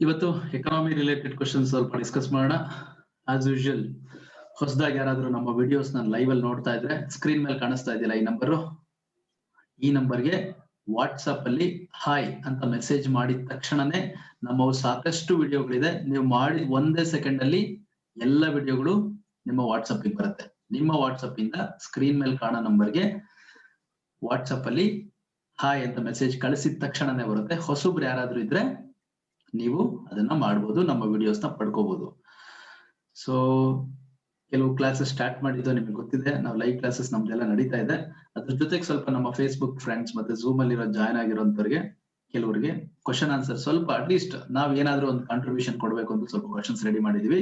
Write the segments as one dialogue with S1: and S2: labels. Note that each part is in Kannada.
S1: ಇವತ್ತು ಎಕಾನಮಿ ರಿಲೇಟೆಡ್ ಕ್ವಶನ್ ಸ್ವಲ್ಪ ಡಿಸ್ಕಸ್ ಮಾಡೋಣ. ಆಸ್ ಯೂಶುವಲ್ ಹೊಸದಾಗಿ ಯಾರಾದ್ರೂ ನಮ್ಮ ವಿಡಿಯೋಸ್ ನಾನು ಲೈವ್ ಅಲ್ಲಿ ನೋಡ್ತಾ ಇದ್ರೆ ಸ್ಕ್ರೀನ್ ಮೇಲೆ ಕಾಣಿಸ್ತಾ ಇದೆಯಲ್ಲ ಈ ನಂಬರು ಈ ನಂಬರ್ಗೆ ವಾಟ್ಸಪ್ ಅಲ್ಲಿ ಹಾಯ್ ಅಂತ ಮೆಸೇಜ್ ಮಾಡಿದ ತಕ್ಷಣನೇ ನಮ್ಮ ಸಾಕಷ್ಟು ವಿಡಿಯೋಗಳಿದೆ ನೀವು ಮಾಡಿ ಒಂದೇ ಸೆಕೆಂಡ್ ಅಲ್ಲಿ ಎಲ್ಲ ವಿಡಿಯೋಗಳು ನಿಮ್ಮ ವಾಟ್ಸಪ್ ಬರುತ್ತೆ. ನಿಮ್ಮ ವಾಟ್ಸಪ್ ಇಂದ ಸ್ಕ್ರೀನ್ ಮೇಲೆ ಕಾಣೋ ನಂಬರ್ಗೆ ವಾಟ್ಸಪ್ ಅಲ್ಲಿ ಹಾಯ್ ಅಂತ ಮೆಸೇಜ್ ಕಳಿಸಿದ ತಕ್ಷಣನೇ ಬರುತ್ತೆ. ಹೊಸಬ್ರು ಯಾರಾದ್ರೂ ಇದ್ರೆ ನೀವು ಅದನ್ನ ಮಾಡ್ಬೋದು, ನಮ್ಮ ವಿಡಿಯೋಸ್ನ ಪಡ್ಕೋಬಹುದು ಸೊ ಕೆಲವು ಕ್ಲಾಸಸ್ ಸ್ಟಾರ್ಟ್ ಮಾಡಿದ್ದು ನಿಮ್ಗೆ ಗೊತ್ತಿದೆ. ನಾವು ಲೈವ್ ಕ್ಲಾಸಸ್ ನಮ್ದೆಲ್ಲ ನಡೀತಾ ಇದೆ. ಅದ್ರ ಜೊತೆಗೆ ಸ್ವಲ್ಪ ನಮ್ಮ ಫೇಸ್ಬುಕ್ ಫ್ರೆಂಡ್ಸ್ ಮತ್ತೆ ಝೂಮ್ ಅಲ್ಲಿ ಇರೋ ಜಾಯ್ನ್ ಆಗಿರೋಂಥವ್ರಿಗೆ, ಕೆಲವರಿಗೆ ಕ್ವಶನ್ ಆನ್ಸರ್ ಸ್ವಲ್ಪ ಅಟ್ಲೀಸ್ಟ್ ನಾವ್ ಏನಾದ್ರೂ ಒಂದು ಕಾಂಟ್ರಿಬ್ಯೂಷನ್ ಕೊಡ್ಬೇಕು ಅಂತ ಸ್ವಲ್ಪ ಕ್ವಶನ್ಸ್ ರೆಡಿ ಮಾಡಿದೀವಿ.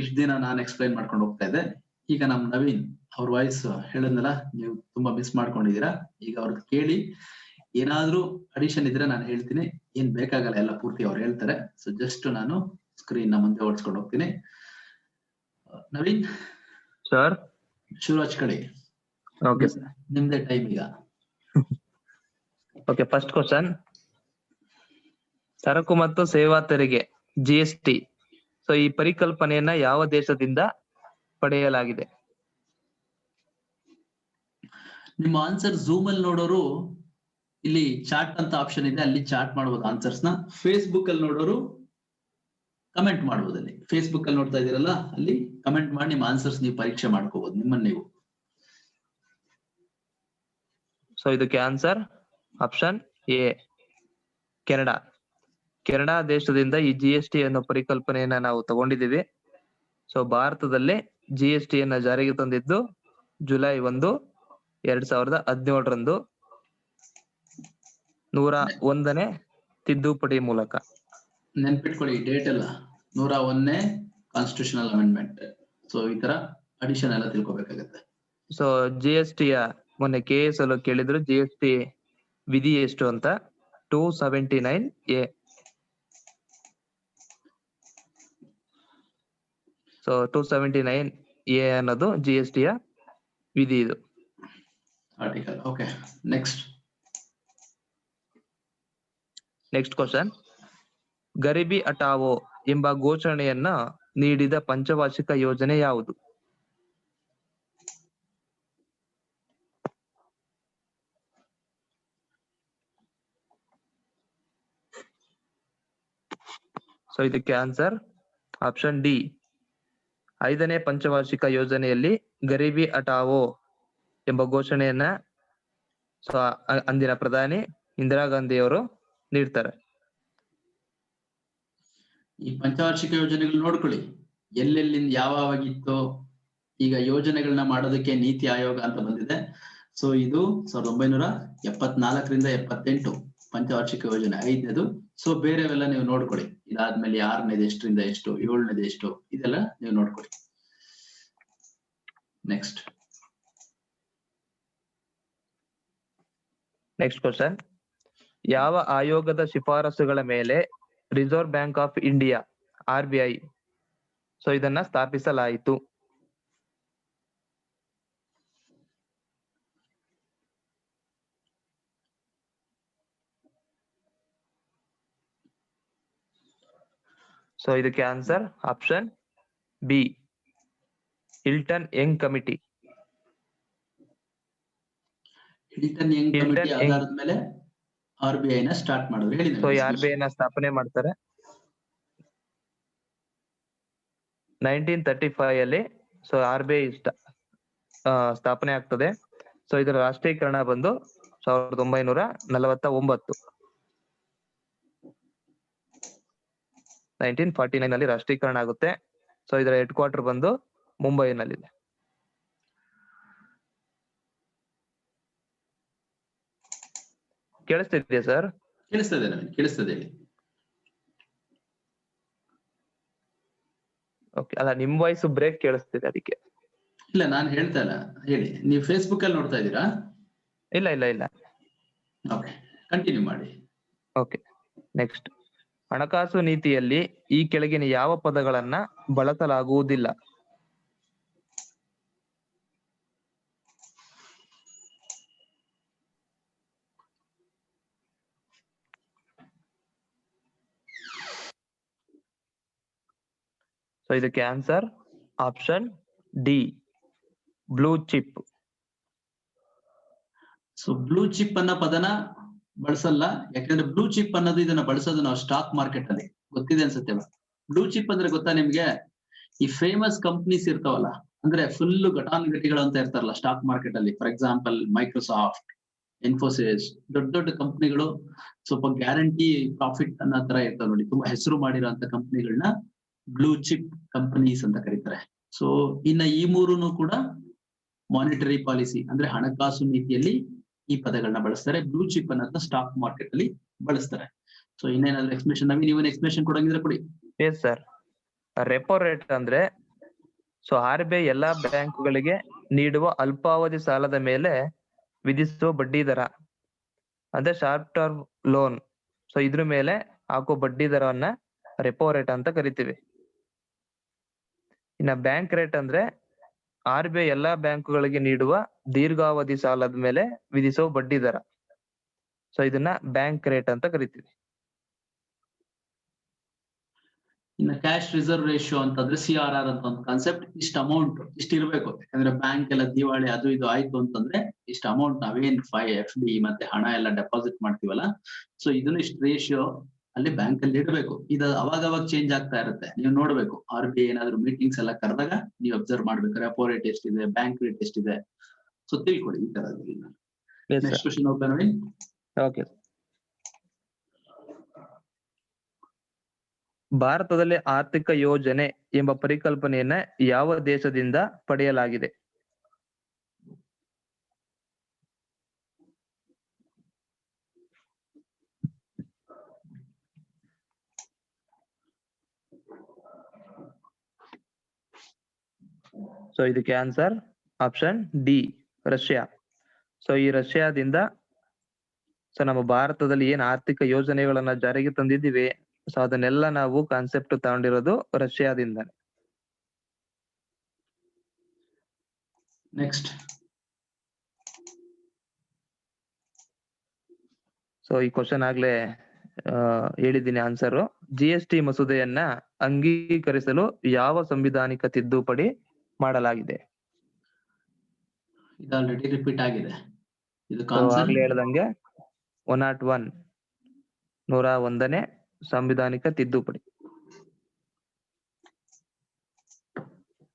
S1: ಇಷ್ಟು ದಿನ ನಾನು ಎಕ್ಸ್ಪ್ಲೈನ್ ಮಾಡ್ಕೊಂಡು ಹೋಗ್ತಾ ಇದ್ದೆ. ಈಗ ನಮ್ ನವೀನ್ ಅವ್ರ ವಾಯ್ಸ್ ಹೇಳದ್ನಲ್ಲ, ನೀವು ತುಂಬಾ ಮಿಸ್ ಮಾಡ್ಕೊಂಡಿದೀರಾ ಈಗ ಅವ್ರದ್ದು ಕೇಳಿ ಏನಾದ್ರೂ ಅಡಿಷನ್ ಇದ್ರೆ ನಾನು ಹೇಳ್ತೀನಿ. ಏನ್ ಬೇಕಾಗಲ್ಲ ಎಲ್ಲ ಪೂರ್ತಿ ಅವ್ರು ಹೇಳ್ತಾರೆ. ಸೊ ಜಸ್ಟ್ ನಾನು ಸ್ಕ್ರೀನ್ನ ಮುಂದೆ ಓಡಿಸ್ಕೊಂಡು ಹೋಗ್ತೀನಿ. ನವೀನ್?
S2: ಸರ್
S1: ಶುರು ಹಚ್ಕೊಳ್ಳಿ
S2: ಓಕೆ ಸರ್
S1: ನಿಮ್ದೇ ಟೈಮ್ ಈಗ.
S2: ಓಕೆ ಫಸ್ಟ್ ಕ್ವಶನ್ ಸರಕು ಮತ್ತು ಸೇವಾ ತೆರಿಗೆ ಜಿ ಎಸ್ ಟಿ ಸೊ ಈ ಪರಿಕಲ್ಪನೆಯನ್ನ ಯಾವ ದೇಶದಿಂದ ಪಡೆಯಲಾಗಿದೆ?
S1: ನಿಮ್ಮ ಆನ್ಸರ್ ಝೂಮ್ ಅಲ್ಲಿ ನೋಡೋರು ಇಲ್ಲಿ ಚಾಟ್ ಅಂತ ಆಪ್ಷನ್ ಇದೆ, ಅಲ್ಲಿ ಚಾಟ್ ಮಾಡಬಹುದು ಆನ್ಸರ್ಸ್ನ. ಫೇಸ್ಬುಕ್ ಅಲ್ಲಿ ನೋಡೋರು ಕಮೆಂಟ್ ಮಾಡಬಹುದು ಅಲ್ಲಿ. ಫೇಸ್ಬುಕ್ ಅಲ್ಲಿ ನೋಡ್ತಾ ಇದೀರಲ್ಲ ಅಲ್ಲಿ ಕಮೆಂಟ್ ಮಾಡಿ ನಿಮ್ಮ ಆನ್ಸರ್ಸ್ ನೀವು ಪರೀಕ್ಷೆ ಮಾಡ್ಕೋಬಹುದು ನಿಮ್ಮನ್ನ ನೀವು.
S2: ಸೊ ಇದಕ್ಕೆ answer option A Canada Canada ದೇಶದಿಂದ ಈ ಜಿ ಎಸ್ ಟಿ ಅನ್ನೋ ಪರಿಕಲ್ಪನೆಯನ್ನ ನಾವು ತಗೊಂಡಿದ್ದೀವಿ. ಸೊ ಭಾರತದಲ್ಲಿ ಜಿ ಎಸ್ ಟಿ ಯನ್ನ ಜಾರಿಗೆ ತಂದಿದ್ದು ಜುಲೈ ಒಂದು, ಎರಡ್ ಸಾವಿರದ ಹದಿನೇಳರಂದು. ನೂರ ಒಂದನೇ ತಿದ್ದುಪಡಿ ಮೂಲಕ.
S1: ನೆನ್ಪಿಟ್ಕೊಳ್ಳಿ ಡೇಟ್ ಎಲ್ಲ ನೂರ ಒಂದನೇ ಕಾನ್ಸ್ಟಿಟ್ಯೂಷನಲ್ ಅಮೆಂಡ್ಮೆಂಟ್ ಸೊ ಈ ತರ ಅಡಿಷನ್ ಎಲ್ಲ ತಿಳ್ಕೊಬೇಕಾಗತ್ತೆ.
S2: ಸೊ ಜಿ ಎಸ್ ಟಿಯ ಮೊನ್ನೆ ಕೆ ಎಸ್ ಅಲ್ಲೂ ಕೇಳಿದ್ರು ಜಿ ಎಸ್ ಟಿ ವಿಧಿ ಎಷ್ಟು ಅಂತ? Two seventy nine A so two seventy nine A ಅನ್ನೋದು ಜಿ ಎಸ್ ಟಿಯ ವಿಧಿ ಇದು.
S1: Article okay next
S2: next question ಗರಿಬಿ ಅಟಾವೋ ಎಂಬ ಘೋಷಣೆಯನ್ನ ನೀಡಿದ ಪಂಚವಾರ್ಷಿಕ ಯೋಜನೆ ಯಾವುದು? ಸೊ ಇದಕ್ಕೆ ಆನ್ಸರ್ ಆಪ್ಷನ್ ಡಿ ಐದನೇ ಪಂಚವಾರ್ಷಿಕ ಯೋಜನೆಯಲ್ಲಿ ಗರೀಬಿ ಅಟಾವೋ ಎಂಬ ಘೋಷಣೆಯನ್ನ ಸೊ ಅಂದಿನ ಪ್ರಧಾನಿ ಇಂದಿರಾ ಗಾಂಧಿ ಅವರು ನೀಡ್ತಾರೆ.
S1: ಈ ಪಂಚವಾರ್ಷಿಕ ಯೋಜನೆಗಳು ನೋಡ್ಕೊಳ್ಳಿ. ಎಲ್ಲೆಲ್ಲಿಂದ ಯಾವಾಗಿತ್ತೋ ಈಗ ಯೋಜನೆಗಳನ್ನ ಮಾಡೋದಕ್ಕೆ ನೀತಿ ಆಯೋಗ ಅಂತ ಬಂದಿದೆ. ಸೊ ಇದು ಸಾವಿರದ ಒಂಬೈನೂರ ಎಪ್ಪತ್ನಾಲ್ಕರಿಂದ ಎಪ್ಪತ್ತೆಂಟು ಪಂಚವಾರ್ಷಿಕ ಯೋಜನೆ. ಐದನೇದು ಸೊ ಬೇರೆವೆಲ್ಲ ನೀವು ನೋಡ್ಕೊಳ್ಳಿ. ಇದಾದ್ಮೇಲೆ ಆರನೇದು ಎಷ್ಟರಿಂದ ಎಷ್ಟು ಏಳನೇದು ಎಷ್ಟು ಇದೆಲ್ಲ ನೀವು ನೋಡ್ಕೊಳ್ಳಿ. ನೆಕ್ಸ್ಟ್
S2: ನೆಕ್ಸ್ಟ್ ಕ್ವಶನ್ ಯಾವ ಆಯೋಗದ ಶಿಫಾರಸುಗಳ ಮೇಲೆ Reserve Bank of India R B I so ಇದನ್ನ ಸ್ಥಾಪಿಸಲಾಯಿತು. ಸೊ ಇದಕ್ಕೆ answer option B Hilton Young committee
S1: Hilton Young committee ಆಧಾರದ ಮೇಲೆ ಆರ್ ಬಿ ಸ್ಟಾರ್ಟ್ ಮಾಡಿದ್ರು ಹೇಳಿ
S2: ಸೊ ಆರ್ ಬಿ ಸ್ಥಾಪನೆ ಮಾಡ್ತಾರೆ. ನೈನ್ಟೀನ್ ತರ್ಟಿ ಫೈವ್ ಅಲ್ಲಿ ಸೊ ಆರ್ ಬಿ ಐ ಸ್ಥಾಪನೆ ಆಗ್ತದೆ. ಸೊ ಇದರ ರಾಷ್ಟ್ರೀಕರಣ ಬಂದು ಸಾವಿರದ ಒಂಬೈನೂರ ನಲವತ್ತ ಒಂಬತ್ತು ನೈನ್ಟೀನ್ ಫಾರ್ಟಿ ನೈನ್ ಅಲ್ಲಿ ರಾಷ್ಟ್ರೀಕರಣ ಆಗುತ್ತೆ. ಸೊ ಇದರ ಹೆಡ್ ಕ್ವಾರ್ಟರ್ ಬಂದು ಮುಂಬೈನಲ್ಲಿದೆ. ಕೇಳಿಸ್ತಿದ್ಯಾ ಸರ್?
S1: ಕೇಳಿಸ್ತದೆ ನಮಗೆ ಕೇಳಿಸ್ತದೆ. ಹೇಳಿ
S2: ಓಕೆ ಅಲ್ಲ ನಿಮ್ ವಾಯ್ಸ್ ಬ್ರೇಕ್ ಕೇಳಿಸ್ತಿದೆ ಅದಕ್ಕೆ.
S1: ಇಲ್ಲ ನಾನು ಹೇಳ್ತಾ ಇಲ್ಲ. ಹೇಳಿ ನೀವು ಫೇಸ್ಬುಕ್ ಅಲ್ಲಿ ನೋಡ್ತಾ ಇದ್ದೀರಾ?
S2: ಇಲ್ಲ ಇಲ್ಲ ಇಲ್ಲ.
S1: ಓಕೆ ಕಂಟಿನ್ಯೂ ಮಾಡಿ.
S2: ಓಕೆ ನೆಕ್ಸ್ಟ್ ಹಣಕಾಸು ನೀತಿಯಲ್ಲಿ ಈ ಕೆಳಗಿನ ಯಾವ ಪದಗಳನ್ನ ಬಳಸಲಾಗುವುದಿಲ್ಲ? ಸೊ ಇದಕ್ಕೆ answer option D blue chip
S1: so blue chip ಅನ್ನೋ ಪದನ ಬಳಸಲ್ಲ. ಯಾಕಂದ್ರೆ ಬ್ಲೂ ಚಿಪ್ ಅನ್ನೋದು ಇದನ್ನ ಬಳಸೋದು ನಾವು ಸ್ಟಾಕ್ ಮಾರ್ಕೆಟ್ ಅಲ್ಲಿ. ಗೊತ್ತಿದೆ ಅನ್ಸುತ್ತೆ ಬ್ಲೂ ಚಿಪ್ ಅಂದ್ರೆ ಗೊತ್ತಾ ನಿಮ್ಗೆ? ಈ ಫೇಮಸ್ ಕಂಪ್ನೀಸ್ ಇರ್ತಾವಲ್ಲ, ಅಂದ್ರೆ ಫುಲ್ ಘಟಾನುಘಟಿಗಳು ಅಂತ ಇರ್ತಾರಲ್ಲ ಸ್ಟಾಕ್ ಮಾರ್ಕೆಟ್ ಅಲ್ಲಿ. ಫಾರ್ ಎಕ್ಸಾಂಪಲ್ ಮೈಕ್ರೋಸಾಫ್ಟ್ ಇನ್ಫೋಸಿಸ್ ದೊಡ್ಡ ದೊಡ್ಡ ಕಂಪ್ನಿಗಳು ಸ್ವಲ್ಪ ಗ್ಯಾರಂಟಿ ಪ್ರಾಫಿಟ್ ಅನ್ನೋ ತರ ಇರ್ತಾವ ನೋಡಿ. ತುಂಬಾ ಹೆಸರು ಮಾಡಿರೋ ಕಂಪ್ನಿಗಳನ್ನ ಬ್ಲೂ ಚಿಪ್ ಕಂಪನೀಸ್ ಅಂತ ಕರೀತಾರೆ. ಸೊ ಇನ್ನ ಈ ಮೂರುನು ಕೂಡ ಮಾನಿಟರಿ ಪಾಲಿಸಿ ಅಂದ್ರೆ ಹಣಕಾಸು ನೀತಿಯಲ್ಲಿ ಈ ಪದಗಳನ್ನ ಬಳಸ್ತಾರೆ. ಬ್ಲೂ ಚಿಪ್ ಅನ್ನೋದನ್ನ ಸ್ಟಾಕ್ ಮಾರ್ಕೆಟ್ ಅಲ್ಲಿ ಬಳಸ್ತಾರೆ. ಸೊ ಇನ್ನೇನಾದ್ರೂ ಎಕ್ಸ್ಪ್ಲೇಷನ್ ನಮಗೆ ನೀವೇನು ಎಕ್ಸ್ಪ್ಲೇಷನ್ ಕೊಡಂಗಿದ್ರೆ ಕೊಡಿ.
S2: ಎಸ್ ಸರ್ ರೆಪೋ ರೇಟ್ ಅಂದ್ರೆ ಸೊ ಆರ್ ಬಿ ಐ ಎಲ್ಲಾ ಬ್ಯಾಂಕುಗಳಿಗೆ ನೀಡುವ ಅಲ್ಪಾವಧಿ ಸಾಲದ ಮೇಲೆ ವಿಧಿಸುವ ಬಡ್ಡಿ ದರ, ಅಂದ್ರೆ ಶಾರ್ಟ್ ಟರ್ಮ್ ಲೋನ್ ಸೊ ಇದ್ರ ಮೇಲೆ ಹಾಕೋ ಬಡ್ಡಿ ದರವನ್ನ ರೆಪೋ ರೇಟ್ ಅಂತ ಕರಿತೀವಿ. ಇನ್ನ ಬ್ಯಾಂಕ್ ರೇಟ್ ಅಂದ್ರೆ ಆರ್ ಬಿ ಐ ಎಲ್ಲಾ ಬ್ಯಾಂಕುಗಳಿಗೆ ನೀಡುವ ದೀರ್ಘಾವಧಿ ಸಾಲದ ಮೇಲೆ ವಿಧಿಸುವ ಬಡ್ಡಿ ದರ. ಸೊ ಇದನ್ನ ಬ್ಯಾಂಕ್ ರೇಟ್ ಅಂತ ಕರಿತೀವಿ.
S1: ಇನ್ನು ಕ್ಯಾಶ್ ರಿಸರ್ವ್ ರೇಷಿಯೋ ಅಂತಂದ್ರೆ ಸಿ ಆರ್ ಆರ್ ಅಂತ ಒಂದು ಕಾನ್ಸೆಪ್ಟ್ ಇಷ್ಟು ಅಮೌಂಟ್ ಇಷ್ಟ ಇರಬೇಕು. ಯಾಕಂದ್ರೆ ಬ್ಯಾಂಕ್ ಎಲ್ಲ ದಿವಾಳಿ ಅದು ಇದು ಆಯ್ತು ಅಂತಂದ್ರೆ ಇಷ್ಟು ಅಮೌಂಟ್ ನಾವೇನ್ ಫೈವ್ ಎಫ್ ಡಿ ಮತ್ತೆ ಹಣ ಎಲ್ಲ ಡೆಪಾಸಿಟ್ ಮಾಡ್ತೀವಲ್ಲ. ಸೊ ಇದನ್ನ ಇಷ್ಟು ರೇಷಿಯೋ ಅಲ್ಲಿ ಬ್ಯಾಂಕ್ ಅಲ್ಲಿ ಇಡಬೇಕು. ಇದು ಅವಾಗ ಅವಾಗ ಚೇಂಜ್ ಆಗ್ತಾ ಇರುತ್ತೆ. ನೀವು ನೋಡ್ಬೇಕು. ಆರ್ ಬಿ ಐ ಏನಾದ್ರು ಮೀಟಿಂಗ್ಸ್ ಎಲ್ಲ ಕರೆದಾಗ ನೀವು ಅಬ್ಸರ್ವ್ ಮಾಡ್ಬೇಕು ರೆಪೋ ರೇಟ್ ಎಷ್ಟಿದೆ ಬ್ಯಾಂಕ್ ರೇಟ್ ಎಷ್ಟಿದೆ. ಸೊ ತಿಳ್ಕೊಳ್ಳಿ ಈ ತರ ನೆಕ್ಸ್ಟ್ ಕ್ವಶನ್ ಹೋಗ್ತಾ ನವೀನ್
S2: ಓಕೆ ಭಾರತದಲ್ಲಿ ಆರ್ಥಿಕ ಯೋಜನೆ ಎಂಬ ಪರಿಕಲ್ಪನೆಯನ್ನ ಯಾವ ದೇಶದಿಂದ ಪಡೆಯಲಾಗಿದೆ? ಸೊ ಇದಕ್ಕೆ answer option D Russia. So ಈ ರಷ್ಯಾದಿಂದ ಸೊ ನಮ್ಮ ಭಾರತದಲ್ಲಿ ಏನ್ ಆರ್ಥಿಕ ಯೋಜನೆಗಳನ್ನ ಜಾರಿಗೆ ತಂದಿದ್ದೀವಿ ಸೊ ಅದನ್ನೆಲ್ಲ ನಾವು ಕಾನ್ಸೆಪ್ಟ್ ತಗೊಂಡಿರೋದು ರಷ್ಯಾದಿಂದ.
S1: ನೆಕ್ಸ್ಟ್
S2: ಸೊ ಈ ಕ್ವಶನ್ ಆಗ್ಲೇ ಹೇಳಿದ್ದೀನಿ ಆನ್ಸರ್ ಜಿ ಎಸ್ ಟಿ ಮಸೂದೆಯನ್ನ ಅಂಗೀಕರಿಸಲು ಯಾವ ಸಂವಿಧಾನಿಕ ತಿದ್ದುಪಡಿ ಮಾಡಲಾಗಿದೆ.
S1: ಇದು ಆಲ್ರೆಡಿ ರಿಪೀಟ್ ಆಗಿದೆ. ಇದು ಕಾನ್ಸೆಪ್ಟ್
S2: ಹೇಳ್ದಂಗೆ ಒನ್ ನಾಟ್ ಒನ್ ನೂರ ಒಂದನೇ ಸಂವಿಧಾನಿಕ ತಿದ್ದುಪಡಿ.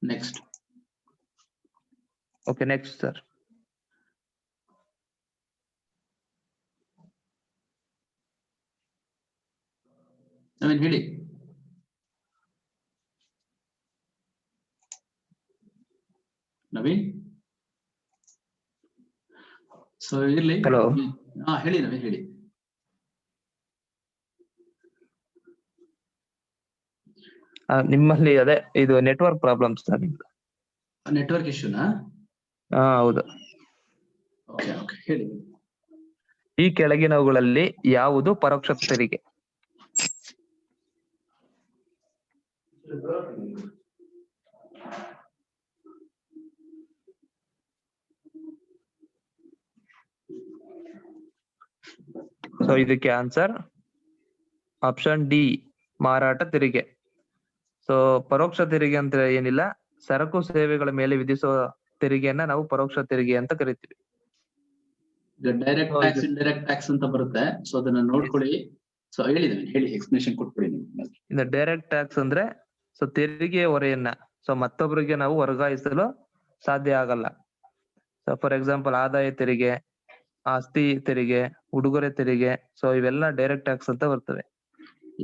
S1: ನೆಕ್ಸ್ಟ್
S2: ಓಕೆ ನೆಕ್ಸ್ಟ್ ಸರ್
S1: ಹೇಳಿ. ನವೀನ್ ಸೊ ಇರ್ಲಿ.
S2: ಹಲೋ
S1: ಹಾ ಹೇಳಿ ನವೀನ್ ಹೇಳಿ.
S2: ನಿಮ್ಮಲ್ಲಿ ಅದೇ ಇದು ನೆಟ್ವರ್ಕ್ ಪ್ರಾಬ್ಲಮ್ ಸರ್ ನಿಮ್ದು.
S1: ನೆಟ್ವರ್ಕ್ ಇಶ್ಯೂನಾ
S2: ಹಾ ಹೌದು.
S1: ಓಕೆ ಓಕೆ ಹೇಳಿ.
S2: ಈ ಕೆಳಗಿನವುಗಳಲ್ಲಿ ಯಾವುದು ಪರೋಕ್ಷ ತೆರಿಗೆ? ಸೊ ಇದಕ್ಕೆ ಆನ್ಸರ್ ಆಪ್ಷನ್ ಡಿ ಮಾರಾಟ ತೆರಿಗೆ. ಸೊ ಪರೋಕ್ಷ ತೆರಿಗೆ ಅಂತ ಏನಿಲ್ಲ. ಸರಕು ಸೇವೆಗಳ ಮೇಲೆ ವಿಧಿಸುವ ತೆರಿಗೆಯನ್ನ ನಾವು ಪರೋಕ್ಷ ತೆರಿಗೆ ಅಂತ ಕರಿತೀವಿ.
S1: ಡೈರೆಕ್ಟ್ ಟ್ಯಾಕ್ಸ್ ಇಂಡೈರೆಕ್ಟ್ ಟ್ಯಾಕ್ಸ್ ಅಂತ ಬರುತ್ತೆ. ಸೊ ಅದನ್ನ ನೋಡ್ಕೊಳ್ಳಿ. ಸೊ ಹೇಳಿ ಹೇಳಿ ಎಕ್ಸ್ಪ್ಲೇಷನ್ ಕೊಟ್ಬಿಡಿ ನೀವು
S2: ಇನ್ನು ಡೈರೆಕ್ಟ್ ಟ್ಯಾಕ್ಸ್ ಅಂದ್ರೆ ಸೊ ತೆರಿಗೆ ಹೊರೆಯನ್ನ ಸೊ ಮತ್ತೊಬ್ಬರಿಗೆ ನಾವು ವರ್ಗಾಯಿಸಲು ಸಾಧ್ಯ ಆಗಲ್ಲ. ಸೊ ಫಾರ್ ಎಕ್ಸಾಂಪಲ್ ಆದಾಯ ತೆರಿಗೆ ಆಸ್ತಿ ತೆರಿಗೆ ಉಡುಗೊರೆ ತೆರಿಗೆ ಸೊ ಇವೆಲ್ಲ ಡೈರೆಕ್ಟ್ ಟ್ಯಾಕ್ಸ್ ಅಂತ ಬರ್ತವೆ.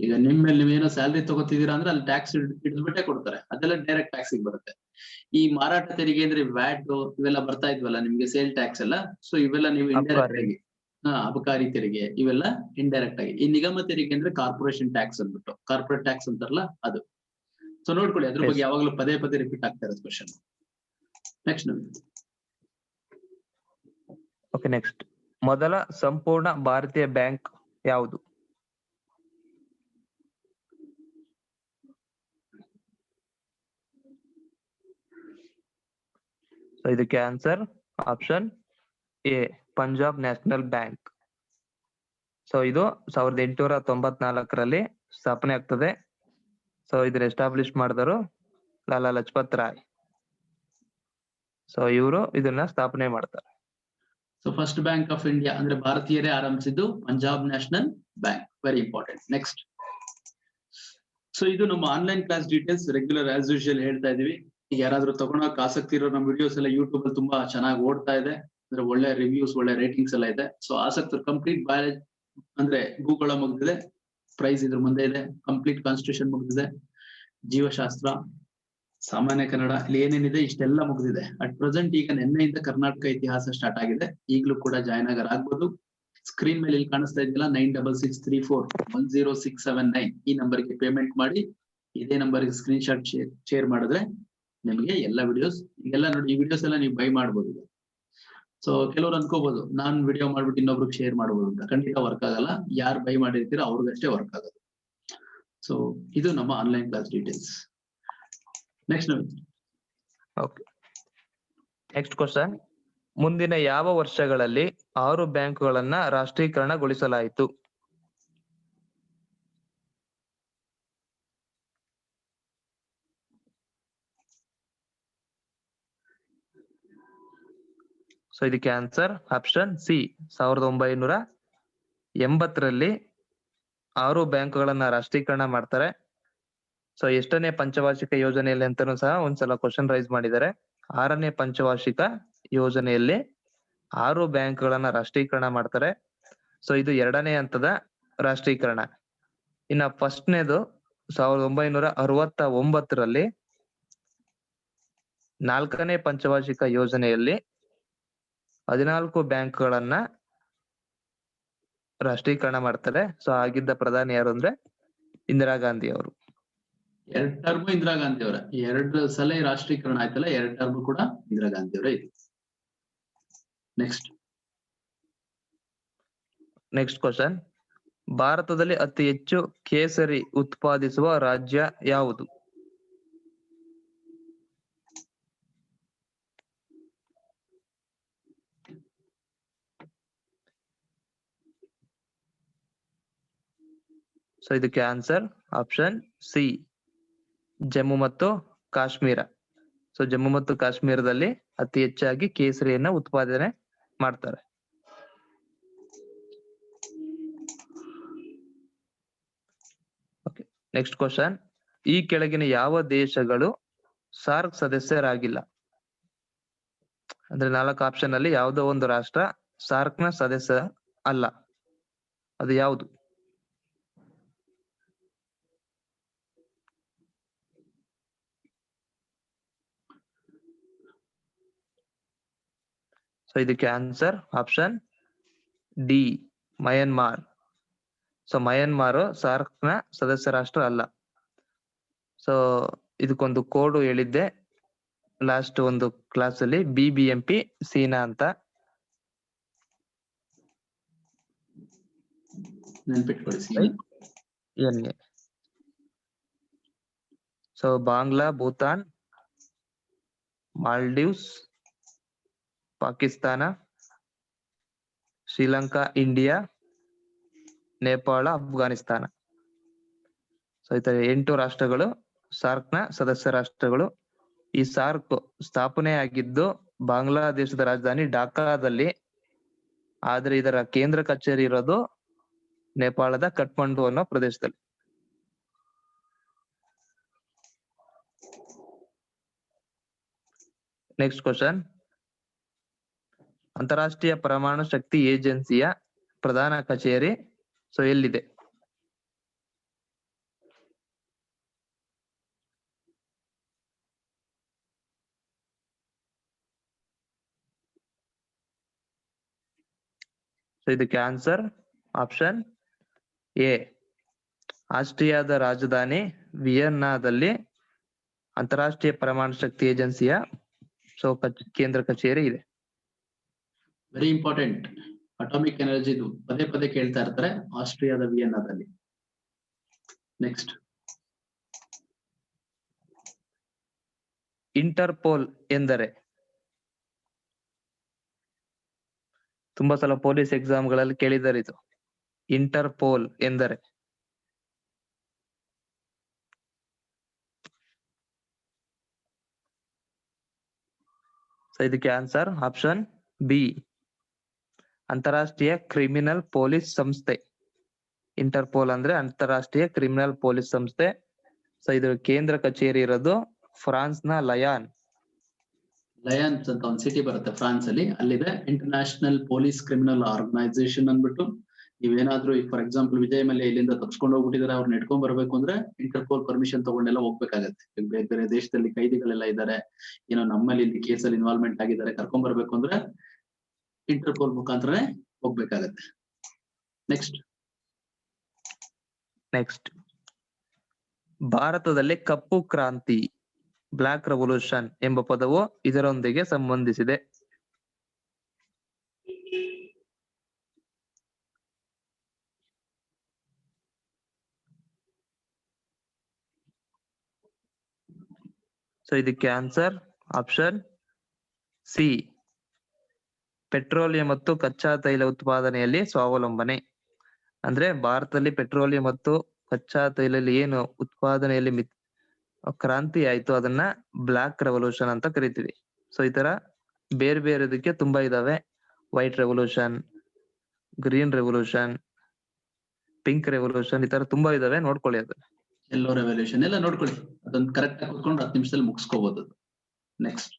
S1: ಈಗ ನಿಮ್ ಮೇಲೆ ಏನೋ ಸ್ಯಾಲ್ರಿ ತಗೋತಿದೀರಾ ಅಂದ್ರೆ ಅಲ್ಲಿ ಟ್ಯಾಕ್ಸ್ ಹಿಡಿದ್ಬಿಟ್ಟೆ ಕೊಡ್ತಾರೆ. ಅದೆಲ್ಲ ಡೈರೆಕ್ಟ್ ಟ್ಯಾಕ್ಸ್ ಬರುತ್ತೆ. ಈ ಮಾರಾಟ ತೆರಿಗೆ ಅಂದ್ರೆ ವ್ಯಾಟ್ ಇವೆಲ್ಲ ಬರ್ತಾ ಇದ್ವಲ್ಲ ನಿಮ್ಗೆ ಸೇಲ್ ಟ್ಯಾಕ್ಸ್ ಎಲ್ಲ ಸೊ ಇವೆಲ್ಲ ನೀವು ಇಂಡೈರೆಕ್ಟ್
S2: ಅಬಕಾರಿ.
S1: ಆಗಿ ಹಾ ಅಬಕಾರಿ ತೆರಿಗೆ ಇವೆಲ್ಲ ಇಂಡೈರೆಕ್ಟ್ ಆಗಿ. ಈ ನಿಗಮ ತೆರಿಗೆ ಅಂದ್ರೆ ಕಾರ್ಪೊರೇಷನ್ ಟ್ಯಾಕ್ಸ್ ಅಂದ್ಬಿಟ್ಟು ಕಾರ್ಪೊರೇಟ್ ಟ್ಯಾಕ್ಸ್ ಅಂತಾರಲ್ಲ ಅದು. ಸೊ ನೋಡ್ಕೊಳ್ಳಿ ಅದ್ರ ಬಗ್ಗೆ. ಯಾವಾಗ್ಲೂ ಪದೇ ಪದೇ ರಿಪೀಟ್ ಆಗ್ತಾ ಇರೋದು ಕ್ವಶನ್ ನೆಕ್ಸ್ಟ್
S2: ಓಕೆ ನೆಕ್ಸ್ಟ್ ಮೊದಲ ಸಂಪೂರ್ಣ ಭಾರತೀಯ ಬ್ಯಾಂಕ್ ಯಾವುದು? ಇದಕ್ಕೆ answer option A Punjab National Bank so ಇದು ಸಾವಿರದ ಎಂಟುನೂರ ತೊಂಬತ್ನಾಲ್ಕರಲ್ಲಿ ಸ್ಥಾಪನೆ ಆಗ್ತದೆ. ಸೊ ಇದ್ರ ಎಸ್ಟಾಬ್ಲಿಷ್ ಮಾಡಿದರು ಲಾಲಾ ಲಜಪತ್ ರಾಯ್. ಸೊ ಇವರು ಇದನ್ನ ಸ್ಥಾಪನೆ ಮಾಡ್ತಾರೆ.
S1: So first bank of India ಅಂದ್ರೆ ಭಾರತೀಯರೇ ಆರಂಭಿಸಿದ್ದು Punjab National Bank very important next so ಇದು ನಮ್ಮ online class details regular as usual ಹೇಳ್ತಾ ಇದೀವಿ ಈಗ ಯಾರಾದ್ರೂ ತಗೊಳಕ್ ಆಸಕ್ತಿ ಇರೋ ನಮ್ಮ ವಿಡಿಯೋಸ್ ಎಲ್ಲ ಯೂಟ್ಯೂಬ್ ಅಲ್ಲಿ ತುಂಬಾ ಚೆನ್ನಾಗಿ ಓಡ್ತಾ ಇದೆ. ಅಂದ್ರೆ ಒಳ್ಳೆ ರಿವ್ಯೂಸ್ ಒಳ್ಳೆ ರೇಟಿಂಗ್ಸ್ ಎಲ್ಲ ಇದೆ. ಸೊ ಆಸಕ್ತಿ ಕಂಪ್ಲೀಟ್ ಬಯಾಲಜಿ ಅಂದ್ರೆ ಭೂಗೋಳ ಮುಗ್ದಿದೆ. ಪ್ರೈಸ್ ಇದ್ರ ಮುಂದೆ ಇದೆ. ಕಂಪ್ಲೀಟ್ ಕಾನ್ಸ್ಟಿಟ್ಯೂಷನ್ ಮುಗ್ದಿದೆ. ಜೀವಶಾಸ್ತ್ರ. ಸಾಮಾನ್ಯ ಕನ್ನಡ ಇಲ್ಲಿ ಏನೇನಿದೆ ಇಷ್ಟೆಲ್ಲ ಮುಗಿದಿದೆ. ಅಟ್ ಪ್ರೆಸೆಂಟ್ ಈಗ ನಿನ್ನೆಯಿಂದ ಕರ್ನಾಟಕ ಇತಿಹಾಸ ಸ್ಟಾರ್ಟ್ ಆಗಿದೆ. ಈಗಲೂ ಕೂಡ ಜಾಯ್ನ್ ಆಗರ್ ಆಗ್ಬೋದು. ಸ್ಕ್ರೀನ್ ಮೇಲೆ ಇಲ್ಲಿ ಕಾಣಿಸ್ತಾ ಇದೆಯಲ್ಲ nine double six three four one zero six seven nine ಈ ನಂಬರ್ಗೆ ಪೇಮೆಂಟ್ ಮಾಡಿ, ಇದೇ ನಂಬರ್ಗೆ ಸ್ಕ್ರೀನ್ ಶಾಟ್ ಶೇರ್ ಮಾಡಿದ್ರೆ ನಿಮಗೆ ಎಲ್ಲ ವಿಡಿಯೋಸ್ ಈಗೆಲ್ಲ ನೋಡಿ, ಈ ವಿಡಿಯೋಸ್ ಎಲ್ಲ ನೀವು ಬೈ ಮಾಡ್ಬೋದು ಈಗ. ಸೊ ಕೆಲವ್ರು ಅನ್ಕೋಬಹುದು ನಾನ್ ವಿಡಿಯೋ ಮಾಡ್ಬಿಟ್ಟು ಇನ್ನೊಬ್ರಿಗೆ ಶೇರ್ ಮಾಡ್ಬೋದು ಅಂತ. ಖಂಡಿತ ವರ್ಕ್ ಆಗಲ್ಲ. ಯಾರು ಬೈ ಮಾಡಿರ್ತೀರೋ ಅವ್ರಿಗಷ್ಟೇ ವರ್ಕ್ ಆಗೋದು. ಸೊ ಇದು ನಮ್ಮ online class details next
S2: next question ಮುಂದಿನ ಯಾವ ವರ್ಷಗಳಲ್ಲಿ ಆರು ಬ್ಯಾಂಕುಗಳನ್ನ ರಾಷ್ಟ್ರೀಕರಣಗೊಳಿಸಲಾಯಿತು? ಸೊ ಇದಕ್ಕೆ ಆನ್ಸರ್ ಆಪ್ಷನ್ ಸಿ ಸಾವಿರದ ಒಂಬೈನೂರ ಎಂಬತ್ತರಲ್ಲಿ ಆರು ಬ್ಯಾಂಕುಗಳನ್ನ ರಾಷ್ಟ್ರೀಕರಣ ಮಾಡ್ತಾರೆ. ಸೊ ಎಷ್ಟನೇ ಪಂಚವಾರ್ಷಿಕ ಯೋಜನೆಯಲ್ಲಿ ಅಂತಾನೂ ಸಹ ಒಂದ್ಸಲ ಕ್ವಶನ್ ರೈಸ್ ಮಾಡಿದ್ದಾರೆ. ಆರನೇ ಪಂಚವಾರ್ಷಿಕ ಯೋಜನೆಯಲ್ಲಿ ಆರು ಬ್ಯಾಂಕ್ಗಳನ್ನ ರಾಷ್ಟ್ರೀಕರಣ ಮಾಡ್ತಾರೆ. ಸೊ ಇದು ಎರಡನೇ ಹಂತದ ರಾಷ್ಟ್ರೀಕರಣ. ಇನ್ನ ಫಸ್ಟ್ನೇದು ಸಾವಿರದ ಒಂಬೈನೂರ ಅರವತ್ತ ಒಂಬತ್ತರಲ್ಲಿ ನಾಲ್ಕನೇ ಪಂಚವಾರ್ಷಿಕ ಯೋಜನೆಯಲ್ಲಿ ಹದಿನಾಲ್ಕು ಬ್ಯಾಂಕ್ಗಳನ್ನ ರಾಷ್ಟ್ರೀಕರಣ ಮಾಡ್ತಾರೆ. ಸೊ ಆಗಿದ್ದ ಪ್ರಧಾನಿ ಯಾರು ಅಂದ್ರೆ ಇಂದಿರಾ ಗಾಂಧಿ ಅವರು.
S1: ಎರಡ್ ಟರ್ಮ್ ಇಂದಿರಾ ಗಾಂಧಿ ಅವರ ಎರಡು ಸಲ ರಾಷ್ಟ್ರೀಕರಣ ಆಯ್ತಲ್ಲ, ಎರಡ್ ಟರ್ಮ್ ಕೂಡ ಇಂದಿರಾ ಗಾಂಧಿ ಅವರೇ ಇದೆ. ನೆಕ್ಸ್ಟ್
S2: ನೆಕ್ಸ್ಟ್ ಕ್ವಶನ್ ಭಾರತದಲ್ಲಿ ಅತಿ ಹೆಚ್ಚು ಕೇಸರಿ ಉತ್ಪಾದಿಸುವ ರಾಜ್ಯ ಯಾವುದು? ಸೊ ಇದಕ್ಕೆ ಆನ್ಸರ್ ಆಪ್ಷನ್ ಸಿ ಜಮ್ಮು ಮತ್ತು ಕಾಶ್ಮೀರ. ಸೊ ಜಮ್ಮು ಮತ್ತು ಕಾಶ್ಮೀರದಲ್ಲಿ ಅತಿ ಹೆಚ್ಚಾಗಿ ಕೇಸರಿಯನ್ನ ಉತ್ಪಾದನೆ ಮಾಡ್ತಾರೆ. ನೆಕ್ಸ್ಟ್ ಕ್ವಶನ್ ಈ ಕೆಳಗಿನ ಯಾವ ದೇಶಗಳು ಸಾರ್ಕ್ ಸದಸ್ಯರಾಗಿಲ್ಲ? ಅಂದ್ರೆ ನಾಲ್ಕು ಆಪ್ಷನ್ ಅಲ್ಲಿ ಯಾವುದೋ ಒಂದು ರಾಷ್ಟ್ರ ಸಾರ್ಕ್ನ ಸದಸ್ಯ ಅಲ್ಲ. ಅದು ಯಾವುದು? ಸೊ ಇದಕ್ಕೆ answer option D Myanmar so Myanmar ಸಾರ್ಕ್ನ ಸದಸ್ಯ ರಾಷ್ಟ್ರ ಅಲ್ಲ. ಸೊ ಇದಕ್ಕೊಂದು ಕೋಡ್ ಹೇಳಿದ್ದೆ. ಲಾಸ್ಟ್ ಒಂದು ಕ್ಲಾಸ್ ಅಲ್ಲಿ ಬಿ ಬಿ ಎಂ ಪಿ ಸೀನಾ ಅಂತ. So Bangla Bhutan Maldives Pakistan, Sri Lanka, India, Nepal, Afghanistan. So ಈ ತರ ಎಂಟು ರಾಷ್ಟ್ರಗಳು ಸಾರ್ಕ್ನ ಸದಸ್ಯ ರಾಷ್ಟ್ರಗಳು. ಈ ಸಾರ್ಕ್ ಸ್ಥಾಪನೆ ಆಗಿದ್ದು ಬಾಂಗ್ಲಾದೇಶದ ರಾಜಧಾನಿ ಢಾಕಾದಲ್ಲಿ ಆದ್ರೆ ಇದರ ಕೇಂದ್ರ ಕಚೇರಿ ಇರೋದು ನೇಪಾಳದ ಕಠ್ಮಂಡು ಅನ್ನೋ ಪ್ರದೇಶದಲ್ಲಿ. ನೆಕ್ಸ್ಟ್ ಕ್ವಶನ್ ಅಂತಾರಾಷ್ಟ್ರೀಯ ಪರಮಾಣು ಶಕ್ತಿ ಏಜೆನ್ಸಿಯ ಪ್ರಧಾನ ಕಚೇರಿ. ಸೊ ಎಲ್ಲಿದೆ? ಸೊ ಇದಕ್ಕೆ ಆನ್ಸರ್ ಆಪ್ಷನ್ ಎ ಆಸ್ಟ್ರಿಯಾದ ರಾಜಧಾನಿ ವಿಯನ್ನಾದಲ್ಲಿ ಅಂತಾರಾಷ್ಟ್ರೀಯ ಪರಮಾಣು ಶಕ್ತಿ ಏಜೆನ್ಸಿಯ ಸೊ ಕೇಂದ್ರ ಕಚೇರಿ ಇದೆ.
S1: ವೆರಿ ಇಂಪಾರ್ಟೆಂಟ್ ಅಟಾಮಿಕ್ ಎನರ್ಜಿದು ಪದೇ ಪದೇ ಕೇಳ್ತಾ ಇರ್ತಾರೆ ಆಸ್ಟ್ರಿಯಾದ ವಿಯನ್ನಾದಲ್ಲಿ. ನೆಕ್ಸ್ಟ್
S2: ಇಂಟರ್ಪೋಲ್ ಎಂದರೆ? ತುಂಬಾ ಸಲ ಪೊಲೀಸ್ ಎಕ್ಸಾಮ್ಗಳಲ್ಲಿ ಕೇಳಿದ್ದಾರೆ ಇದು. ಇಂಟರ್ಪೋಲ್ ಎಂದರೆ? ಇದಕ್ಕೆ ಆನ್ಸರ್ ಆಪ್ಷನ್ ಬಿ ಅಂತಾರಾಷ್ಟ್ರೀಯ ಕ್ರಿಮಿನಲ್ ಪೊಲೀಸ್ ಸಂಸ್ಥೆ. ಇಂಟರ್ಪೋಲ್ ಅಂದ್ರೆ ಅಂತಾರಾಷ್ಟ್ರೀಯ ಕ್ರಿಮಿನಲ್ ಪೊಲೀಸ್ ಸಂಸ್ಥೆ. ಸೊ ಇದ್ರ ಕೇಂದ್ರ ಕಚೇರಿ ಇರೋದು ಫ್ರಾನ್ಸ್ನ ಲಯಾನ್.
S1: ಲಯಾನ್ ಅಂತ ಒಂದು ಸಿಟಿ ಬರುತ್ತೆ ಫ್ರಾನ್ಸ್ ಅಲ್ಲಿ ಅಲ್ಲಿದೆ ಇಂಟರ್ನ್ಯಾಷನಲ್ ಪೊಲೀಸ್ ಕ್ರಿಮಿನಲ್ ಆರ್ಗನೈಸೇಷನ್ ಅಂದ್ಬಿಟ್ಟು. ನೀವೇನಾದ್ರೂ ಫಾರ್ ಎಕ್ಸಾಂಪಲ್ ವಿಜಯ್ ಮೇಲೆ ಇಲ್ಲಿಂದ ತಪ್ಸ್ಕೊಂಡು ಹೋಗ್ಬಿಟ್ಟಿದ್ರೆ ಅವ್ರನ್ನ ಇಟ್ಕೊಂಡ್ ಬರ್ಬೇಕು ಅಂದ್ರೆ ಇಂಟರ್ಪೋಲ್ ಪರ್ಮಿಷನ್ ತಗೊಂಡೆಲ್ಲ ಹೋಗ್ಬೇಕಾಗತ್ತೆ. ಈಗ ಬೇರೆ ಬೇರೆ ದೇಶದಲ್ಲಿ ಕೈದಿಗಳೆಲ್ಲ ಇದ್ದಾರೆ. ಏನೋ ನಮ್ಮಲ್ಲಿ ಇಲ್ಲಿ ಕೇಸಲ್ಲಿ ಇನ್ವಾಲ್ವ್ಮೆಂಟ್ ಆಗಿದ್ದಾರೆ, ಕರ್ಕೊಂಡ್ ಬರ್ಬೇಕು ಅಂದ್ರೆ ಇಂಟರ್ಪೋಲ್ ಮುಖಾಂತರನೇ ಹೋಗ್ಬೇಕಾಗತ್ತೆ. ನೆಕ್ಸ್ಟ್
S2: ನೆಕ್ಸ್ಟ್ ಭಾರತದಲ್ಲಿ ಕಪ್ಪು ಕ್ರಾಂತಿ, ಬ್ಲಾಕ್ ರೆವಲ್ಯೂಷನ್ ಎಂಬ ಪದವು ಇದರೊಂದಿಗೆ ಸಂಬಂಧಿಸಿದೆ. ಸೊ ಇದಕ್ಕೆ ಆನ್ಸರ್ ಆಪ್ಷನ್ ಸಿ ಪೆಟ್ರೋಲಿಯಂ ಮತ್ತು ಕಚ್ಚಾ ತೈಲ ಉತ್ಪಾದನೆಯಲ್ಲಿ ಸ್ವಾವಲಂಬನೆ. ಅಂದ್ರೆ ಭಾರತದಲ್ಲಿ ಪೆಟ್ರೋಲಿಯಂ ಮತ್ತು ಕಚ್ಚಾ ತೈಲಲ್ಲಿ ಏನು ಉತ್ಪಾದನೆಯಲ್ಲಿ ಮಿತ್, ಕ್ರಾಂತಿ ಆಯ್ತು ಅದನ್ನ ಬ್ಲಾಕ್ ರೆವಲ್ಯೂಷನ್ ಅಂತ ಕರಿತೀವಿ. ಸೊ ಈ ತರ ಬೇರೆ ಬೇರೆ ಇದಕ್ಕೆ ತುಂಬಾ ಇದಾವೆ. White revolution, green revolution, pink revolution ಈ ತರ ತುಂಬಾ ಇದಾವೆ. ನೋಡ್ಕೊಳ್ಳಿ ಅದು
S1: ಎಲ್ಲೋ ರೆವಲ್ಯೂಷನ್ ಎಲ್ಲ ನೋಡ್ಕೊಳ್ಳಿ. ಅದೊಂದು ಕರೆಕ್ಟ್ ಆಗಿ ಕೂತ್ಕೊಂಡು ಹತ್ತು ನಿಮಿಷದಲ್ಲಿ ಮುಗಿಸ್ಕೋಬಹುದು ನೆಕ್ಸ್ಟ್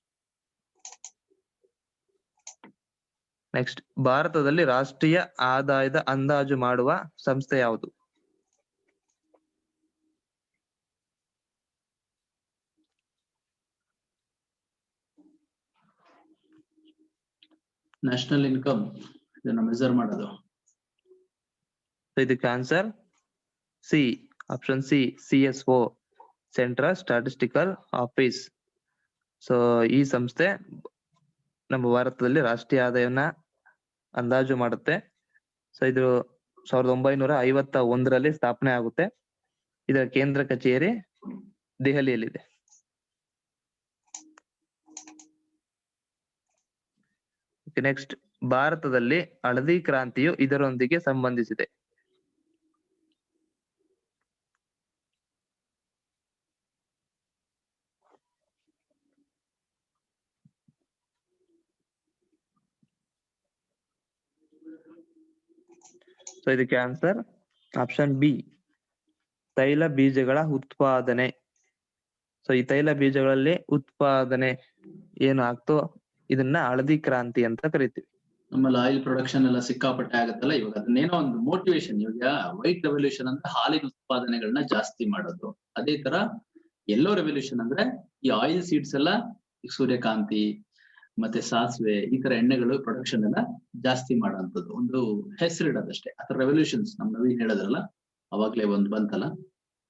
S2: ನೆಕ್ಸ್ಟ್ ಭಾರತದಲ್ಲಿ ರಾಷ್ಟ್ರೀಯ ಆದಾಯದ ಅಂದಾಜು ಮಾಡುವ ಸಂಸ್ಥೆ ಯಾವುದು?
S1: ನ್ಯಾಷನಲ್ ಇನ್ಕಮ್ ಇದನ್ನ ಮೆಜರ್ ಮಾಡೋದು.
S2: ಇದಕ್ಕೆ answer C option C C S O central statistical office so ಈ ಸಂಸ್ಥೆ ನಮ್ಮ ಭಾರತದಲ್ಲಿ ರಾಷ್ಟ್ರೀಯ ಆದಾಯವನ್ನ ಅಂದಾಜು ಮಾಡುತ್ತೆ. ಸೊ ಇದು ಸಾವಿರದ ಒಂಬೈನೂರ ಐವತ್ತ ಒಂದರಲ್ಲಿ ಸ್ಥಾಪನೆ ಆಗುತ್ತೆ. ಇದರ ಕೇಂದ್ರ ಕಚೇರಿ ದೆಹಲಿಯಲ್ಲಿದೆ. ನೆಕ್ಸ್ಟ್ ಭಾರತದಲ್ಲಿ ಹಳದಿ ಕ್ರಾಂತಿಯು ಇದರೊಂದಿಗೆ ಸಂಬಂಧಿಸಿದೆ. ಸೊ ಇದಕ್ಕೆ ಆನ್ಸರ್ ಆಪ್ಷನ್ ಬಿ ತೈಲ ಬೀಜಗಳ ಉತ್ಪಾದನೆ. ಸೊ ಈ ತೈಲ ಬೀಜಗಳಲ್ಲಿ ಉತ್ಪಾದನೆ ಏನು ಆಗ್ತೋ ಇದನ್ನ ಹಳದಿ ಕ್ರಾಂತಿ ಅಂತ ಕರಿತೀವಿ.
S1: ನಮ್ಮಲ್ಲಿ ಆಯಿಲ್ ಪ್ರೊಡಕ್ಷನ್ ಎಲ್ಲ ಸಿಕ್ಕಾಪಟ್ಟೆ ಆಗುತ್ತಲ್ಲ, ಇವಾಗ ಅದನ್ನೇನೋ ಒಂದು ಮೋಟಿವೇಶನ್ ಇವಾಗ ವೈಟ್ ರೆವಲ್ಯೂಷನ್ ಅಂದ್ರೆ ಹಾಲಿನ ಉತ್ಪಾದನೆಗಳನ್ನ ಜಾಸ್ತಿ ಮಾಡೋದು. ಅದೇ ತರ ಎಲ್ಲೋ ರೆವಲ್ಯೂಷನ್ ಅಂದ್ರೆ ಈ ಆಯಿಲ್ ಸೀಡ್ಸ್ ಎಲ್ಲ ಸೂರ್ಯಕಾಂತಿ ಮತ್ತೆ ಸಾಸಿವೆ ಈ ತರ ಎಣ್ಣೆಗಳು ಪ್ರೊಡಕ್ಷನ್ ಎಲ್ಲ ಜಾಸ್ತಿ ಮಾಡುವಂಥದ್ದು. ಒಂದು ಹೆಸರಿಡೋದಷ್ಟೇ. ಅಥವಾ ರೆವಲ್ಯೂಷನ್ಸ್ ನಮ್ ನವೀನ್ ಹೇಳೋದ್ರಲ್ಲ ಅವಾಗ್ಲೇ ಒಂದು ಬಂತಲ್ಲ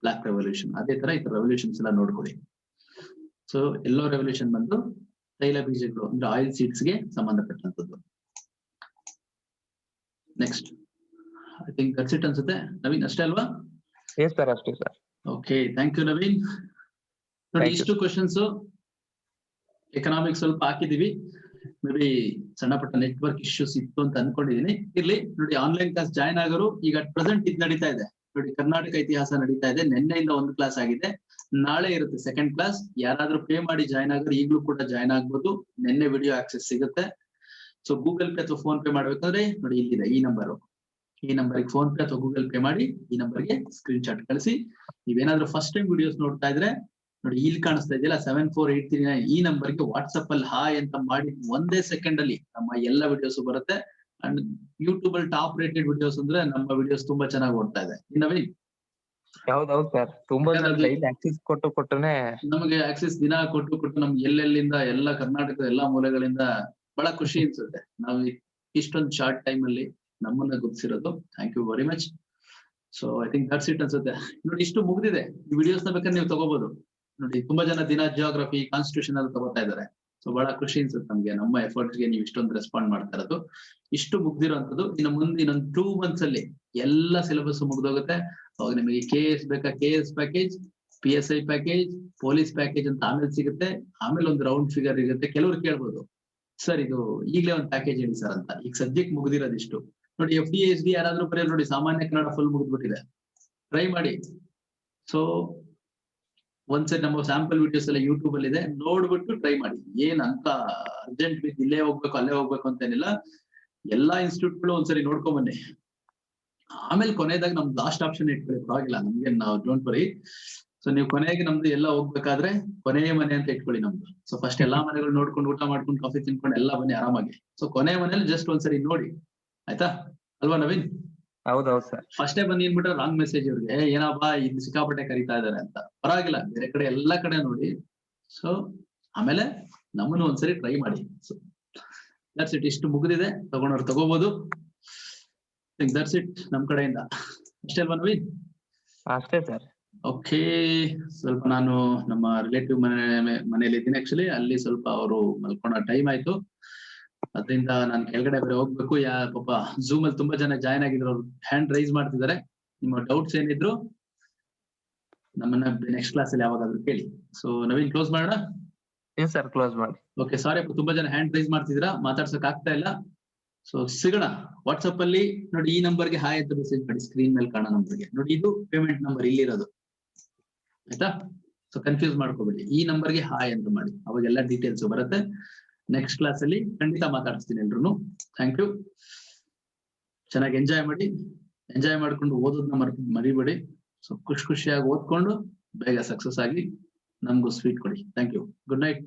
S1: ಬ್ಲಾಕ್ ರೆವಲ್ಯೂಷನ್ ಅದೇ ತರ ಈ ತರ ರೆವಲ್ಯೂಷನ್ಸ್ ಎಲ್ಲ ನೋಡ್ಕೊಳ್ಳಿ. ಸೊ ಎಲ್ಲೋ ರೆವಲ್ಯೂಷನ್ ಬಂದು ತೈಲ ಬೀಜಗಳು ಅಂದ್ರೆ ಆಯಿಲ್ ಸೀಡ್ಸ್ಗೆ ಗೆ ಸಂಬಂಧಪಟ್ಟಂತದ್ದು next I think that's it ಅನ್ಸುತ್ತೆ. ನವೀನ್ ಅಷ್ಟೇ ಅಲ್ವಾ?
S2: ಸರ್ ಅಷ್ಟೇ sir
S1: okay thank you Naveen. ನೋಡಿ. ಇಷ್ಟು ಕ್ವಶನ್ಸ್ ಎಕನಾಮಿಕ್ಸ್ ಸ್ವಲ್ಪ ಹಾಕಿದೀವಿ. ಮೇ ಬಿ ಸಣ್ಣ ಪಟ್ಟ ನೆಟ್ವರ್ಕ್ ಇಶ್ಯೂಸ್ ಇತ್ತು ಅಂತ ಅನ್ಕೊಂಡಿದೀನಿ. ಇರ್ಲಿ, ನೋಡಿ ಆನ್ಲೈನ್ ಕ್ಲಾಸ್ ಜಾಯ್ನ್ ಆಗೋರು ಈಗ ಪ್ರೆಸೆಂಟ್ ಇದು ನಡೀತಾ ಇದೆ. ನೋಡಿ, ಕರ್ನಾಟಕ ಇತಿಹಾಸ ನಡೀತಾ ಇದೆ. ನಿನ್ನೆಯಿಂದ ಒಂದು ಕ್ಲಾಸ್ ಆಗಿದೆ. ನಾಳೆ ಇರುತ್ತೆ ಸೆಕೆಂಡ್ ಕ್ಲಾಸ್ ಯಾರಾದ್ರೂ ಪೇ ಮಾಡಿ ಜಾಯ್ನ್ ಆಗೋರು ಈಗಲೂ ಕೂಡ ಜಾಯ್ನ್ ಆಗ್ಬೋದು. ನಿನ್ನೆ ವಿಡಿಯೋ ಆಕ್ಸೆಸ್ ಸಿಗುತ್ತೆ. ಸೊ ಗೂಗಲ್ ಪೇ ಅಥವಾ ಫೋನ್ ಪೇ ಮಾಡ್ಬೇಕಂದ್ರೆ, ನೋಡಿ, ಇಲ್ಲಿದೆ, ಈ ನಂಬರ್ ಈ ನಂಬರ್ಗೆ ಫೋನ್ ಪೇ ಅಥವಾ ಗೂಗಲ್ ಪೇ ಮಾಡಿ ಈ ನಂಬರ್ಗೆ ಸ್ಕ್ರೀನ್ ಶಾಟ್ ಕಳಿಸಿ. ನೀವೇನಾದ್ರೂ ಫಸ್ಟ್ ಟೈಮ್ ವಿಡಿಯೋಸ್ ನೋಡ್ತಾ ಇದ್ರೆ ನೋಡಿ ಇಲ್ಲಿ ಕಾಣಿಸ್ತಾ ಇದೆಯಲ್ಲ seven four eight three nine ಈ ನಂಬರ್ಗೆ ವಾಟ್ಸ್ಆಪ್ ಅಲ್ಲಿ ಹಾಯ್ ಅಂತ ಮಾಡಿ ಒಂದೇ ಸೆಕೆಂಡ್ ಅಲ್ಲಿ ನಮ್ಮ ಎಲ್ಲ ವಿಡಿಯೋಸ್ ಬರುತ್ತೆ. ಅಂಡ್ ಯೂಟ್ಯೂಬ್ ಅಲ್ಲಿ ಟಾಪ್ ರೇಟೆಡ್ ವಿಡಿಯೋಸ್ ಅಂದ್ರೆ ನಮ್ಮ ವಿಡಿಯೋಸ್ ತುಂಬಾ ಚೆನ್ನಾಗಿ ಓಡ್ತಾ ಇದೆ. ಇನ್ನವೇ
S2: ಹೌದೌದು ಸರ್ ತುಂಬಾ ಆಕ್ಸಿಸ್ ಕೊಟ್ಟು ಕೊಟ್ಟನೆ
S1: ನಮಗೆ ಆಕ್ಸಿಸ್ ದಿನ ಕೊಟ್ಟು ಕೊಟ್ಟು ನಮ್ಗೆ ಎಲ್ಲೆಲ್ಲಿಂದ ಎಲ್ಲ ಕರ್ನಾಟಕದ ಎಲ್ಲಾ ಮೂಲೆಗಳಿಂದ ಬಹಳ ಖುಷಿ ಅನ್ಸುತ್ತೆ. ನಾವು ಇಷ್ಟೊಂದು ಶಾರ್ಟ್ ಟೈಮ್ ಅಲ್ಲಿ ನಮ್ಮನ್ನ ಗುರುತಿಸಿರೋದು. Thank you very much so I think that's it ಅನ್ಸುತ್ತೆ. ನೋಡಿ ಇಷ್ಟು ಮುಗ್ದಿದೆ. ಈ ವಿಡಿಯೋಸ್ನ ಬೇಕಾದ್ರೆ ನೀವು ತಗೋಬಹುದು ನೋಡಿ, ತುಂಬಾ ಜನ ದಿನ ಜಿಯೋಗ್ರಫಿ ಕಾನ್ಸ್ಟಿಟ್ಯೂಷನ್ ಅಲ್ಲಿ ತಗೋತಾ ಇದ್ದಾರೆ. ಸೊ ಬಹಳ ಖುಷಿ ಅನ್ಸುತ್ತೆ ನಮ್ಗೆ. ನಮ್ಮ ಎಫರ್ಟ್ಸ್ಗೆ ನೀವು ಇಷ್ಟೊಂದು ರೆಸ್ಪಾಂಡ್ ಮಾಡ್ತಾ ಇರೋದು. ಇಷ್ಟು ಮುಗ್ದಿರೋಂಥದ್ದು, ಇನ್ನು ಮುಂದೆ ಇನ್ನೊಂದು ಟೂ ಮಂತ್ಸ್ ಅಲ್ಲಿ ಎಲ್ಲ ಸಿಲೆಬಸ್ ಮುಗ್ದೋಗುತ್ತೆ. ಅವಾಗ ನಿಮಗೆ ಕೆ ಎಸ್ ಬೇಕಾ? K S package P S I package police package ಅಂತ ಆಮೇಲೆ ಸಿಗುತ್ತೆ. ಆಮೇಲೆ ಒಂದು ರೌಂಡ್ ಫಿಗರ್ ಇರುತ್ತೆ. ಕೆಲವರು ಕೇಳ್ಬೋದು, ಸರ್, ಇದು ಈಗಲೇ ಒಂದು ಪ್ಯಾಕೇಜ್ ಹೇಳಿ ಸರ್ ಅಂತ. ಈಗ ಸದ್ಯಕ್ಕೆ ಮುಗ್ದಿರೋದಿಷ್ಟು ನೋಡಿ ಎಫ್ ಡಿ ಎಸ್ ಡಿ ಯಾರಾದ್ರೂ ಬರೀ ನೋಡಿ, ಸಾಮಾನ್ಯ ಕನ್ನಡ ಫುಲ್ ಮುಗಿದ್ಬಿಟ್ಟಿದೆ. ಟ್ರೈ ಮಾಡಿ. ಸೊ ಒಂದ್ಸರಿ ನಮ್ಮ ಸ್ಯಾಂಪಲ್ ವಿಡಿಯೋಸ್ ಎಲ್ಲ ಯೂಟ್ಯೂಬ್ ಅಲ್ಲಿ ಇದೆ, ನೋಡ್ಬಿಟ್ಟು ಟ್ರೈ ಮಾಡಿ. ಏನ್ ಅಂತ ಅರ್ಜೆಂಟ್ ಬಿದ್ದು ಇಲ್ಲೇ ಹೋಗ್ಬೇಕು, ಅಲ್ಲೇ ಹೋಗ್ಬೇಕು ಅಂತೇನಿಲ್ಲ. ಎಲ್ಲಾ ಇನ್ಸ್ಟಿಟ್ಯೂಟ್ಗಳು ಒಂದ್ಸರಿ ನೋಡ್ಕೊಂಡ್ ಬನ್ನಿ. ಆಮೇಲೆ ಕೊನೆಯದಾಗ ನಮ್ದು ಲಾಸ್ಟ್ ಆಪ್ಷನ್ ಇಟ್ಕೊಳ್ಳಿ ಪರವಾಗಿಲ್ಲ ನಮ್ಗೆ ನಾವು ಡೋಂಟ್ ವರಿ ಸೊ ನೀವು ಕೊನೆಗೆ ನಮ್ದು ಎಲ್ಲ ಹೋಗ್ಬೇಕಾದ್ರೆ ಕೊನೆಯ ಮನೆ ಅಂತ ಇಟ್ಕೊಳ್ಳಿ ನಮ್ದು. ಸೊ ಫಸ್ಟ್ ಎಲ್ಲಾ ಮನೆಗಳು ನೋಡ್ಕೊಂಡು ಊಟ ಮಾಡ್ಕೊಂಡು ಕಾಫಿ ತಿನ್ಕೊಂಡು ಎಲ್ಲ ಬನ್ನಿ ಆರಾಮಾಗಿ. ಸೊ ಕೊನೆ ಮನೇಲಿ ಜಸ್ಟ್ ಒಂದ್ಸರಿ ನೋಡಿ. ಆಯ್ತಾ? ಅಲ್ವಾ ನವೀನ್?
S2: ಹೌದೌದು ಸರ್
S1: ಫಸ್ಟೇ ಬಂದ್ ಏನ್ಬಿಟ್ಟು ರಾಂಗ್ ಮೆಸೇಜ್ ಇವ್ರಿಗೆ. ಏನಪ್ಪಾ ಇದು ಸಿಕ್ಕಾಪಟ್ಟೆ ಕರೀತಾ ಇದಾರೆ ಅಂತ. ಪರವಾಗಿಲ್ಲ ಬೇರೆ ಕಡೆ ಎಲ್ಲಾ ಕಡೆ ನೋಡಿ. ಸೊ ಆಮೇಲೆ ನಮ್ಮನ್ನು ಒಂದ್ಸರಿ ಟ್ರೈ ಮಾಡಿ. ದಟ್ಸ್ ಇಟ್ ಇಷ್ಟು ಮುಗಿದಿದೆ. ತಗೊಂಡವ್ರು ತಗೋಬಹುದು ದಟ್ಸ್ ಇಟ್ ನಮ್ ಕಡೆಯಿಂದ. ಅಷ್ಟೇ ಅಲ್ವಾ ನವೀನ್?
S2: ಅಷ್ಟೇ ಸರ್
S1: ಓಕೆ ಸ್ವಲ್ಪ ನಾನು ನಮ್ಮ ರಿಲೇಟಿವ್ ಮನೆ ಮನೇಲಿ ಇದ್ದೀನಿ ಆಕ್ಚುಲಿ ಅಲ್ಲಿ ಸ್ವಲ್ಪ ಅವರು ಮಲ್ಕೊಂಡ ಟೈಮ್ ಆಯ್ತು. ಅದರಿಂದ ನಾನು ಕೆಳಗಡೆ ಬೇರೆ ಹೋಗ್ಬೇಕು. ಯಾ ಪಾಪ ಝೂಮ್ ಅಲ್ಲಿ ತುಂಬಾ ಜನ ಜಾಯ್ನ್ ಆಗಿದ್ರು ಅವ್ರು ಹ್ಯಾಂಡ್ ರೈಸ್ ಮಾಡ್ತಿದ್ದಾರೆ. ನಿಮ್ಮ ಡೌಟ್ಸ್ ಏನಿದ್ರು ನಮ್ಮನ್ನ ನೆಕ್ಸ್ಟ್ ಕ್ಲಾಸ್ ಅಲ್ಲಿ ಯಾವಾಗಾದ್ರೂ ಕೇಳಿ. ಸೊ ನವೀನ್ ಕ್ಲೋಸ್ ಮಾಡೋಣ?
S2: ಎಸ್ ಸರ್ ಕ್ಲೋಸ್ ಮಾಡಿ.
S1: ಓಕೆ ಸಾರಿ ತುಂಬಾ ಜನ ಹ್ಯಾಂಡ್ ರೈಸ್ ಮಾಡ್ತಿದ್ದೀರಾ? ಮಾತಾಡ್ಸಕ್ ಆಗ್ತಾ ಇಲ್ಲ. ಸೊ ಸಿಗೋಣ. ವಾಟ್ಸ್ಆಪ್ ಅಲ್ಲಿ ನೋಡಿ ಈ ನಂಬರ್ಗೆ ಹಾಯ್ ಅಂತ ಮೆಸೇಜ್ ಮಾಡಿ. ಸ್ಕ್ರೀನ್ ಮೇಲೆ ಕಾಣೋ ನಂಬರ್ಗೆ ನೋಡಿ ಇದು ಪೇಮೆಂಟ್ ನಂಬರ್ ಇಲ್ಲಿರೋದು. ಆಯ್ತಾ? ಸೊ ಕನ್ಫ್ಯೂಸ್ ಮಾಡ್ಕೋಬೇಡಿ. ಈ ನಂಬರ್ಗೆ ಹಾಯ್ ಅಂತ ಮಾಡಿ. ಅವಾಗೆಲ್ಲ ಡೀಟೇಲ್ಸ್ ಬರುತ್ತೆ. ನೆಕ್ಸ್ಟ್ ಕ್ಲಾಸ್ ಅಲ್ಲಿ ಖಂಡಿತ ಮಾತಾಡಿಸ್ತೀನಿ ಎಲ್ರು ಥ್ಯಾಂಕ್ ಯು ಚೆನ್ನಾಗಿ ಎಂಜಾಯ್ ಮಾಡಿ. ಎಂಜಾಯ್ ಮಾಡ್ಕೊಂಡು ಓದೋದನ್ನ ಮರ್, ಮರಿಬೇಡಿ. ಸೊ ಖುಷಿ ಖುಷಿಯಾಗಿ ಓದ್ಕೊಂಡು ಬೇಗ ಸಕ್ಸಸ್ ಆಗಿ ನಮ್ಗೂ ಸ್ವೀಟ್ ಕೊಡಿ. Thank you good night